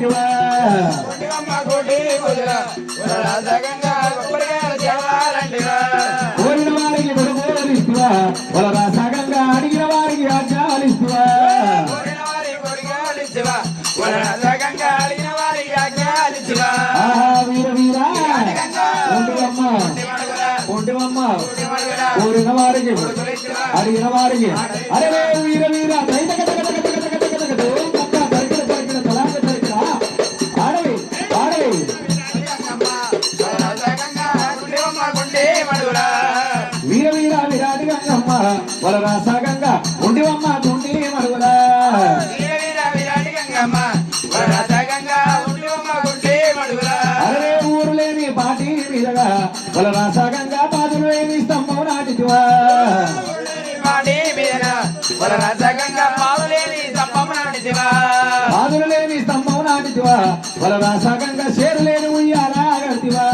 లాంటివా కొట్టివమ్మ కొట్టి ముదుల రాజగంగా కొబ్బరికాయల దేవాలంటివా కోరిన వారికి కొడుకోలిస్తువా వలరా సగంగా అడిగిన వారికి ఆజ్ఞాలిస్తువా కోరిన వారి కొడిగాలు ఇచ్చివా రాజగంగా అడిగిన వారికి ఆజ్ఞాలిచ్చివా ఆహా వీర వీరా ఒంటివమ్మ ఒంటివమ్మ కోరిన వారికి అడిగిన వారికి అరే వీర వీర దైత గంగమ్మ రాజగంగా ఉండివమ్మ తుండి మడుగురా అరే ఊరు లేని పాటి మీదగా వలరా సగంగా పాదులు లేని స్తంభం నాటిదివా పాదులు లేని స్తంభం నాటిదివా వలరా సగంగా షేరు లేని ఉయ్యాలా గడితివా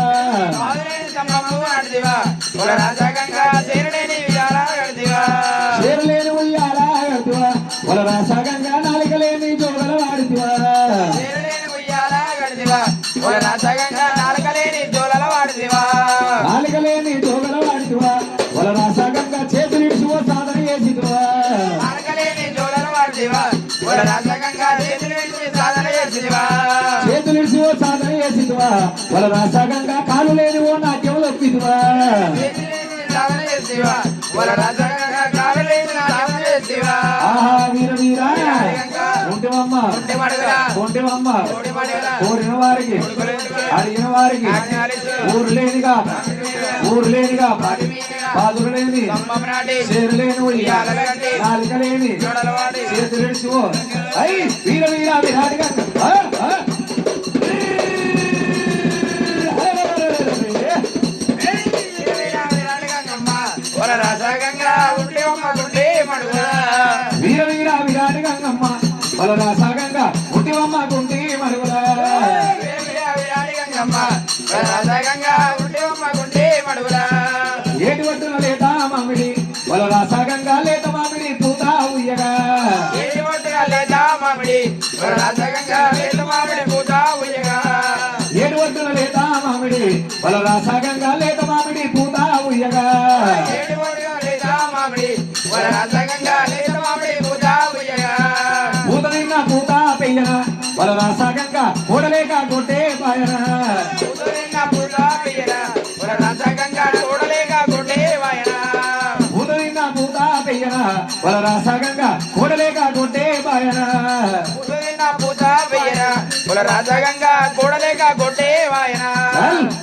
పావులేని స్తంభము నాటిదివా రాజగంగా చేరలేని సగంగా నాలిక లేని జోగల వాడితివా రాజగంగా నాలుకలేని జోలల వాడిదివా నాలిక లేని జోగల వాడితివా వలరా సగంగా చేతులు ఇడుచువో సాధన చేసిదివా నాలుకలేని జోలల వాడిదివా రాజగంగా చేతులు విడిచి సాధన చేసిదివా చేతులు ఇడుచువో సాధన చేసిదివా సగంగా కాలు లేని ఓ నాట్యం లొక్కిదివా సాధన మడుగురా కోరిన వారికి అడిగిన వారికి ఊరు లేనిగా ఊరు లేనిగా పాదులు లేని స్తంభం నాటి చేరు లేని ఉయ్యాల, నాలిక లేని చేతులు వీర వీర విరాటిగా ఏటి వట్టున లేత మామిడి? బలరా సాగంగా లేత మామిడి? పూత ఉయ్యగా. ఏటి ఒట్టుగా లేదా మామిడి? రాజగంగా లేదు మామిడి? పూత ఉయ్యగా. ఏడు వట్టున లేత మామిడి? బలరా సాగంగా లేత మామిడి? పూత ఉయ్యగా. ఏటి ఒట్టుగా లేదా మామిడి? రాజగంగా కూడలేక గుడ్డే వాయనా కూడలేక పుల్లా పేయనా ఒక రసగంగా కూడలేక గుడ్డే వాయనా కూడలేక పుల్లా పేయనా ఒక రసగంగా కూడలేక గుడ్డే వాయనా కూడలేక పుల్లా పేయనా ఒక రసగంగా కూడలేక గుడ్డే వాయనా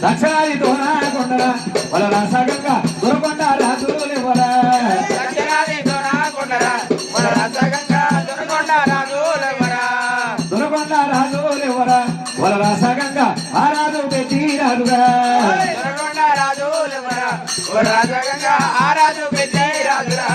లక్షణాది దూరా కొండరా. వాళ్ళ రసగంగా దొరకొండ రాజులు ఇవ్వరా లక్షణాది దూరా కొండరా. వాళ్ళ రసగంగా దొరకొండ రాజులు ఇవ్వరా దొరకొండ రాజు గోడ వల రాసగంగా ఆ రాజు పెట్టిరాదుగా రాజు రాజగంగా ఆ రాజు పెట్టే రాజురా